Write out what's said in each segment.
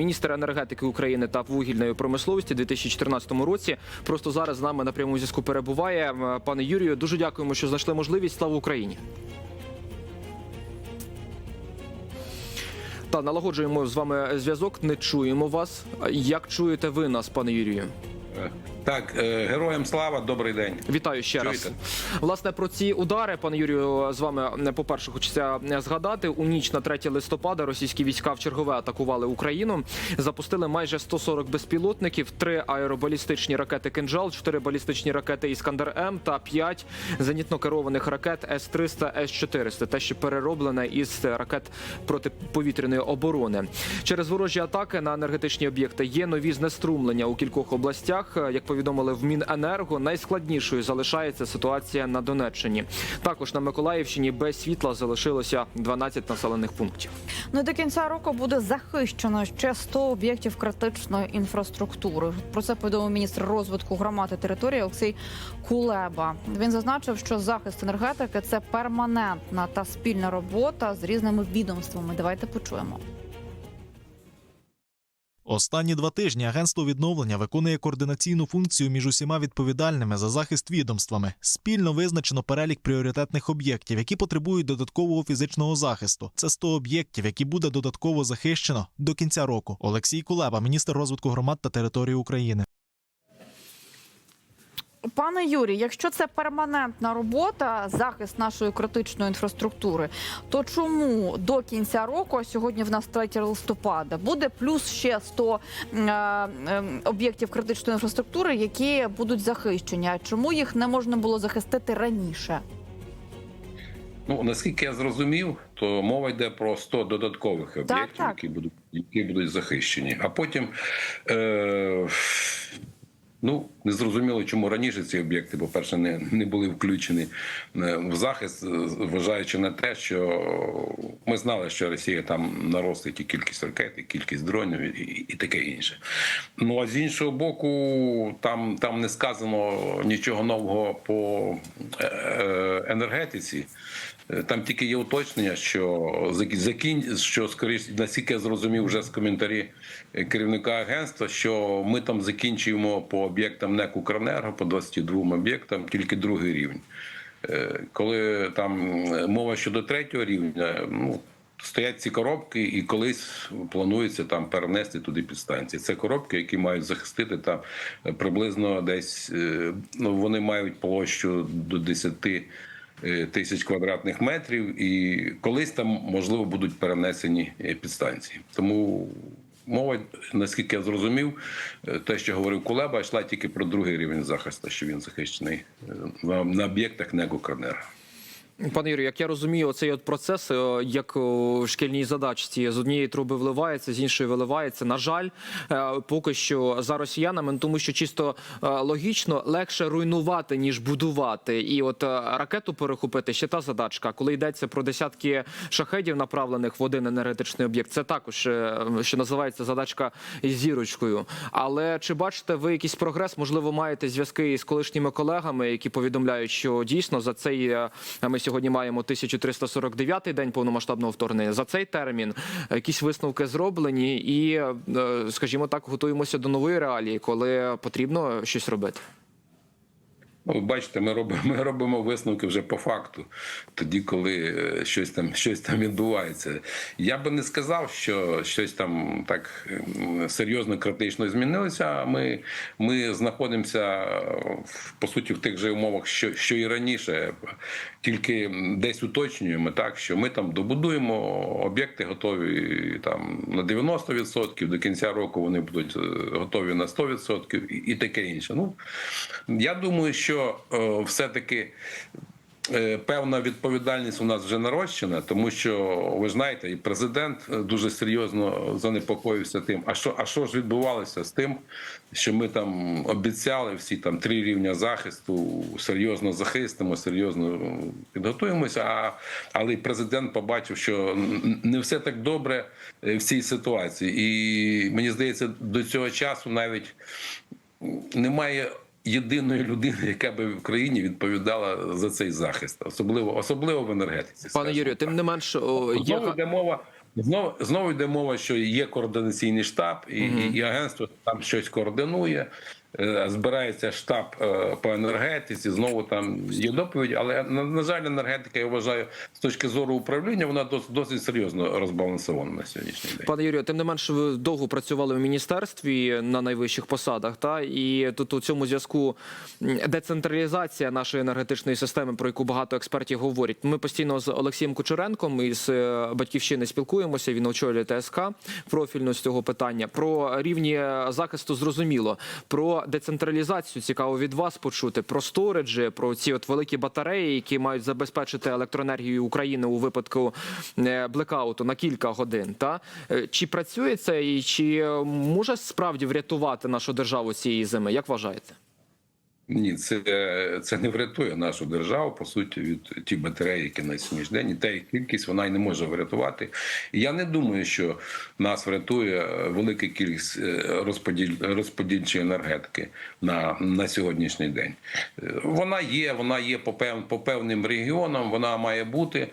Міністр енергетики України та вугільної промисловості у 2014 році просто зараз з нами на прямому зв'язку перебуває. Пане Юрію, дуже дякуємо, що знайшли можливість. Слава Україні. Та налагоджуємо з вами зв'язок. Не чуємо вас. Як чуєте ви нас, пане Юрію? Так, е, героям слава, добрий день. Вітаю ще раз. Власне про ці удари, пане Юрію, з вами по перше, хочеться згадати. У ніч на 3 листопада російські війська в чергове атакували Україну. Запустили майже 140 безпілотників, 3 аеробалістичні ракети «Кинжал», 4 балістичні ракети Іскандер М та 5 зенітно керованих ракет С-300, С-400. Те, що перероблене із ракет протиповітряної оборони. Через ворожі атаки на енергетичні об'єкти є нові знеструмлення у кількох областях. Як повідомили в Міненерго, найскладнішою залишається ситуація на Донеччині. Також на Миколаївщині без світла залишилося 12 населених пунктів. Ну до кінця року буде захищено ще 100 об'єктів критичної інфраструктури. Про це повідомив міністр розвитку громад і території Олексій Кулеба. Він зазначив, що захист енергетики це перманентна та спільна робота з різними відомствами. Давайте почуємо. Останні два тижні агентство відновлення виконує координаційну функцію між усіма відповідальними за захист відомствами. Спільно визначено перелік пріоритетних об'єктів, які потребують додаткового фізичного захисту. Це 100 об'єктів, які буде додатково захищено до кінця року. Олексій Кулеба, міністр розвитку громад та території України. Пане Юрій, якщо це перманентна робота, захист нашої критичної інфраструктури, то чому до кінця року, а сьогодні в нас 3 листопада, буде плюс ще 100 е, е, об'єктів критичної інфраструктури, які будуть захищені? А чому їх не можна було захистити раніше? Ну наскільки я зрозумів, то мова йде про 100 додаткових об'єктів, так. які будуть які будуть захищені. А потім е, ну не зрозуміло, чому раніше ці об'єкти, по-перше, не, не були включені е, в захист, е, вважаючи на те, що ми знали, що Росія там наростить і кількість ракет, і кількість дронів, і, і таке інше. Ну а з іншого боку, там, там не сказано нічого нового по е, е, енергетиці. Е, Там тільки є уточнення, що закі- закін, що скоріш, наскільки я зрозумів вже з коментарі е, керівника агентства, що ми там закінчуємо по об'єктам НЕК «Укренерго», по 22 об'єктам, тільки другий рівень. Е, Коли там е, мова щодо третього рівня, ну стоять ці коробки, і колись планується там перенести туди підстанції. Це коробки, які мають захистити там е, приблизно десь ну вони мають площу до 10 е, тисяч квадратних метрів, і колись там можливо будуть перенесені підстанції. Тому мова, наскільки я зрозумів, е, те, що говорив Кулеба, йшла тільки про другий рівень захисту, що він захищений е, на, об'єктах НЕК «Укренерго». Пане Юрію, як я розумію, цей от процес, е, як у шкільній задачці, з однієї труби вливається, з іншої виливається. На жаль, е, поки що за росіянами, тому що чисто е, логічно легше руйнувати ніж будувати. І от е, ракету перехопити ще та задачка. Коли йдеться про десятки шахедів, направлених в один енергетичний об'єкт, це також е, що називається задачка із зірочкою. Але чи бачите ви якийсь прогрес? Можливо, маєте зв'язки із колишніми колегами, які повідомляють, що дійсно за цей е, ми сьогодні маємо 1349-й день повномасштабного вторгнення. За цей термін якісь висновки зроблені, і, е, скажімо так, готуємося до нової реалії, коли потрібно щось робити. Ну, бачите, ми робимо, ми робимо висновки вже по факту, тоді, коли е, щось там, щось там відбувається. Я би не сказав, що щось там так серйозно критично змінилося. Ми, ми знаходимося е, по суті в тих же умовах, що, що і раніше, тільки десь уточнюємо так, що ми там добудуємо об'єкти готові там на 90%, до кінця року вони будуть е, готові на 100% і, і таке інше. Ну я думаю, що е, все-таки е, певна відповідальність у нас вже нарощена, тому що ви знаєте, і президент е, дуже серйозно занепокоївся тим. А що, а що ж відбувалося з тим, що ми там обіцяли всі там три рівня захисту, серйозно захистимо, серйозно підготуємося. А але й президент побачив, що не все так добре в цій ситуації, і мені здається, до цього часу навіть немає єдиної людини, яка би в країні відповідала за цей захист, особливо особливо в енергетиці. Пане Юрію, тим не менш, о, Знову я... йде мова Знову знову йде мова, що є координаційний штаб, і, і, і агентство там щось координує. Е, Збирається штаб е, по енергетиці. Знову там є доповідь. Але на, жаль, енергетика я вважаю з точки зору управління, вона досить, досить серйозно розбалансована на сьогоднішній день. Пане Юрію, тим не менше, ви довго працювали в міністерстві на найвищих посадах. Та і тут у цьому зв'язку децентралізація нашої енергетичної системи, про яку багато експертів говорять. Ми постійно з Олексієм Кучеренком із е, батьківщини спілкуємося. Він очолює ТСК профільну з цього питання. Про рівні захисту зрозуміло. Про децентралізацію цікаво від вас почути. Про сториджі, про ці от великі батареї, які мають забезпечити електроенергію України у випадку е, блекауту на кілька годин. Та Е, чи працює це і чи е, може справді врятувати нашу державу цієї зими? Як вважаєте? Ні, це, це не врятує нашу державу по суті від ті батареї, які на сьогоднішній день і та їх кількість вона й не може врятувати. І я не думаю, що нас врятує велика кількість е, розподіль розподільчої енергетики на, на сьогоднішній день. Е, Вона є, вона є по пев, по певним регіонам, вона має бути.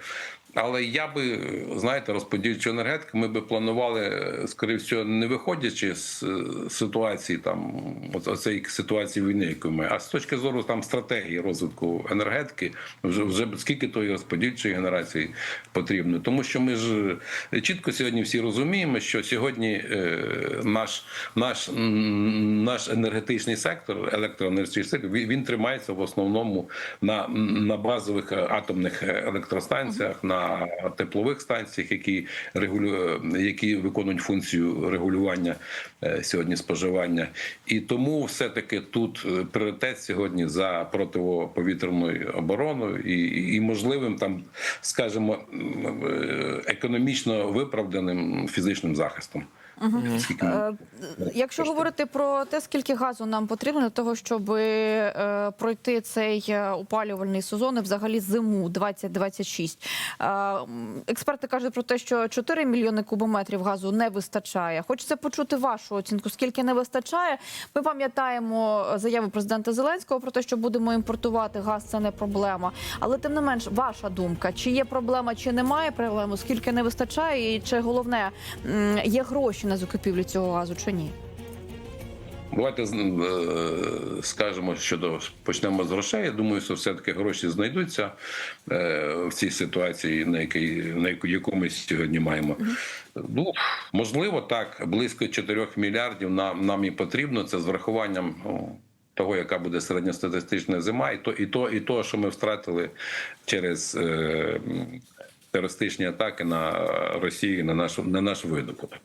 Але я би знаєте, розподільчу енергетику, ми би планували, скоріше всього, не виходячи з е, ситуації там оцеї ситуації війни, яку ми, а з точки зору там стратегії розвитку енергетики, вже вже скільки тої розподільчої генерації потрібно. Тому що ми ж чітко сьогодні всі розуміємо, що сьогодні е, наш наш наш енергетичний сектор, електроенергетичний сектор, він, він тримається в основному на, на базових е, атомних електростанціях, на теплових станціях, які регулю... які виконують функцію регулювання е, сьогодні споживання. І тому все-таки тут е, пріоритет сьогодні за протиповітряною обороною і, і можливим там, скажімо, е, економічно виправданим фізичним захистом. Скільки Е, Якщо говорити про те, скільки газу нам потрібно для того, щоб е, пройти цей е, опалювальний сезон і взагалі зиму 2026, е, експерти кажуть про те, що 4 мільйони кубометрів газу не вистачає. Хочеться почути вашу оцінку, скільки не вистачає. Ми пам'ятаємо заяву президента Зеленського про те, що будемо імпортувати газ, це не проблема. Але тим не менш, ваша думка, чи є проблема, чи немає проблеми, скільки не вистачає, і чи головне є гроші на закупівлю цього газу, чи ні? Давайте е, скажемо щодо почнемо з грошей. Я думаю, що все-таки гроші знайдуться е, в цій ситуації, на якій на яку, яку ми сьогодні маємо. Ну можливо, так близько 4 мільярдів нам нам і потрібно. Це з врахуванням. ну, Того, яка буде середньостатистична зима, і то, і то, і то, що ми втратили через е, терористичні атаки на Росію на нашу на наш видобуток.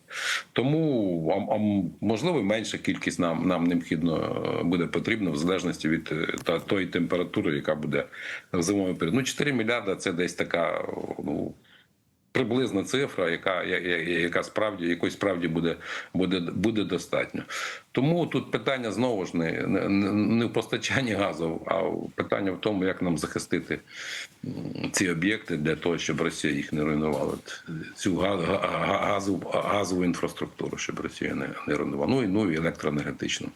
Тому а, а, можливо менша кількість нам нам необхідно е, буде потрібно в залежності від е, та тої температури, яка буде в зимовий період. Ну 4 мільярда це десь така ну. Приблизна цифра, яка я- я- яка справді якої справді буде буде буде достатньо. Тому тут питання знову ж не, не, не в постачанні газу, а питання в тому, як нам захистити ці об'єкти для того, щоб Росія їх не руйнувала. Цю га- га- га- газову, газову інфраструктуру, щоб Росія не, не руйнувала. Ну і ну і електроенергетичну.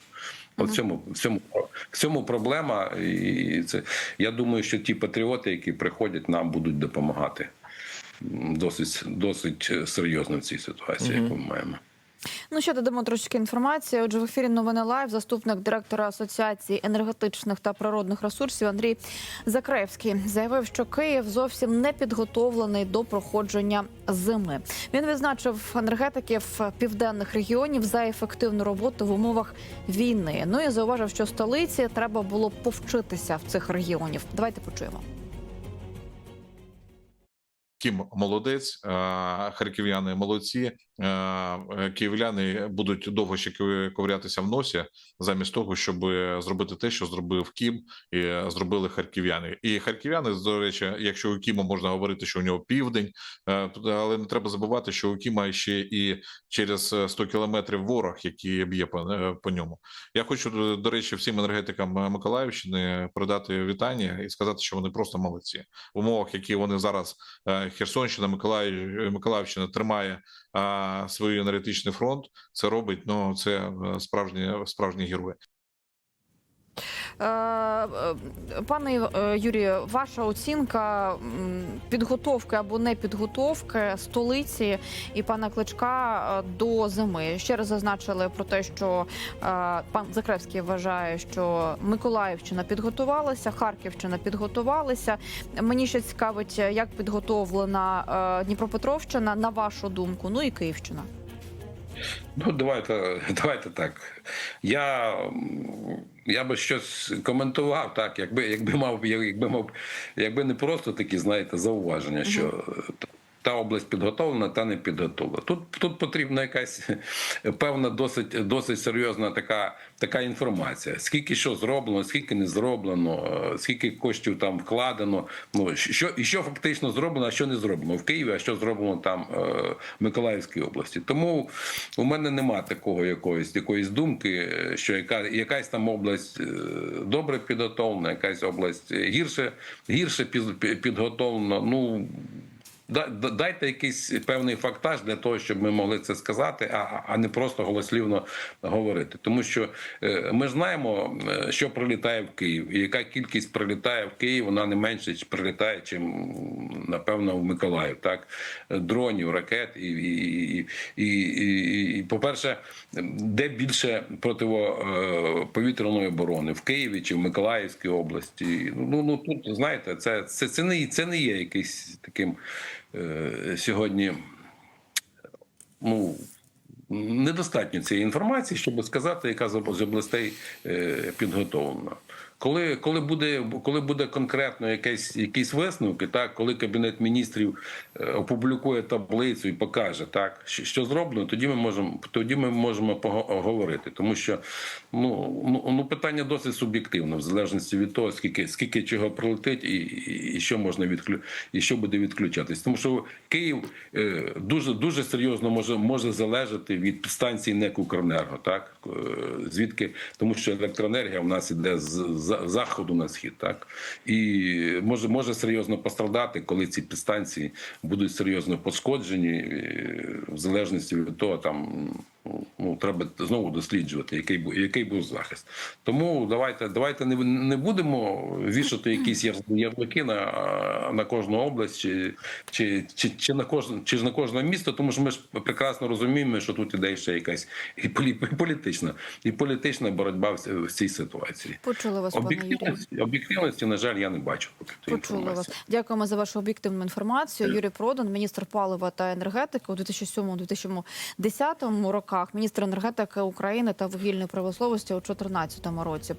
От в цьому, в цьому в цьому проблема, і це я думаю, що ті патріоти, які приходять, нам будуть допомагати досить досить серйозно в цій ситуації, яку ми маємо. Ну ще додамо трошки інформації. Отже, в ефірі новини лайв заступник директора Асоціації енергетичних та природних ресурсів Андрій Закревський заявив, що Київ зовсім не підготовлений до проходження зими. Він відзначив енергетиків південних регіонів за ефективну роботу в умовах війни. Ну і зауважив, що столиці треба було повчитися в цих регіонів. Давайте почуємо. Кім молодець, харків'яни молодці. е, Київляни будуть довго ще ковирятися в носі, замість того, щоб зробити те, що зробив Кім, і зробили харків'яни. І харків'яни, до речі, якщо у Кіма можна говорити, що у нього південь, е, але не треба забувати, що у Кіма ще і через 100 кілометрів ворог, який б'є по, е, по ньому. Я хочу до- речі, всім енергетикам Миколаївщини передати вітання і сказати, що вони просто молодці в умовах, які вони зараз Херсонщина, Миколаїв, Миколаївщина тримає свою енергетичний фронт. Це робить. Ну це е, справжні справжні герої. Е, е, Пане е, Юрію, ваша оцінка підготовки або не підготовки столиці і пана Кличка до зими. Ще раз зазначили про те, що пан Закревський вважає, що Миколаївщина підготувалася, Харківщина підготувалася. Мені ще цікавить, як підготовлена Дніпропетровщина, на вашу думку, ну і Київщина. Ну, давайте, давайте так. Я, я би щось коментував, так, якби, якби мав, якби мав, якби не просто такі, знаєте, зауваження, що та область підготовлена, та не підготовлена. Тут, тут потрібна якась певна досить, досить серйозна така, така інформація. Скільки що зроблено, скільки не зроблено, е, скільки коштів там вкладено. Ну що і що фактично зроблено, а що не зроблено в Києві, а що зроблено там е, в Миколаївській області. Тому у мене нема такого якоїсь якоїсь думки, е, що яка якась там область добре підготовлена, якась область гірше, гірше під- підготовлена. Ну Дайте якийсь певний фактаж для того, щоб ми могли це сказати, а, а не просто голослівно говорити. Тому що е, ми знаємо, е, що прилітає в Київ, і яка кількість прилітає в Київ, вона не менше прилітає, чим напевно в Миколаїв. Так дронів, ракет і, і, і, і, і, по-перше, де більше протиповітряної оборони в Києві чи в Миколаївській області. Ну ну тут знаєте, це це, це не це не є якийсь таким е, сьогодні. Ну недостатньо цієї інформації, щоб сказати, яка з областей е, підготовлена. Коли, коли буде коли буде конкретно якесь якісь висновки, так коли кабінет міністрів е, опублікує таблицю і покаже так, що, зроблено, тоді ми можемо тоді ми можемо пого- говорити, тому що ну, ну ну питання досить суб'єктивне, в залежності від того, скільки скільки чого прилетить, і, і, і що можна відклю і що буде відключатись. Тому що Київ е, дуже дуже серйозно може може залежати від підстанції НЕК «Укренерго», так е, звідки тому, що електроенергія в нас іде з заходу на схід, так? І може може серйозно пострадати, коли ці підстанції будуть серйозно пошкоджені, е, в залежності від того, там ну треба знову досліджувати, який був який був захист. Тому давайте давайте не не будемо вішати якісь яр- ярлики на, на кожну область чи, чи, чи, чи на кожне чи ж на кожне місто, тому що ми ж прекрасно розуміємо, що тут іде ще якась і полі- і політична, і політична боротьба в, цій ситуації. Почули вас. Об'єктивності, об'єктивності, на жаль, я не бачу тієї вас. Дякуємо за вашу об'єктивну інформацію. Юрій Продан, міністр палива та енергетики у 2007-2010 роках, міністр енергетики України та вугільної промисловості у 2014 році.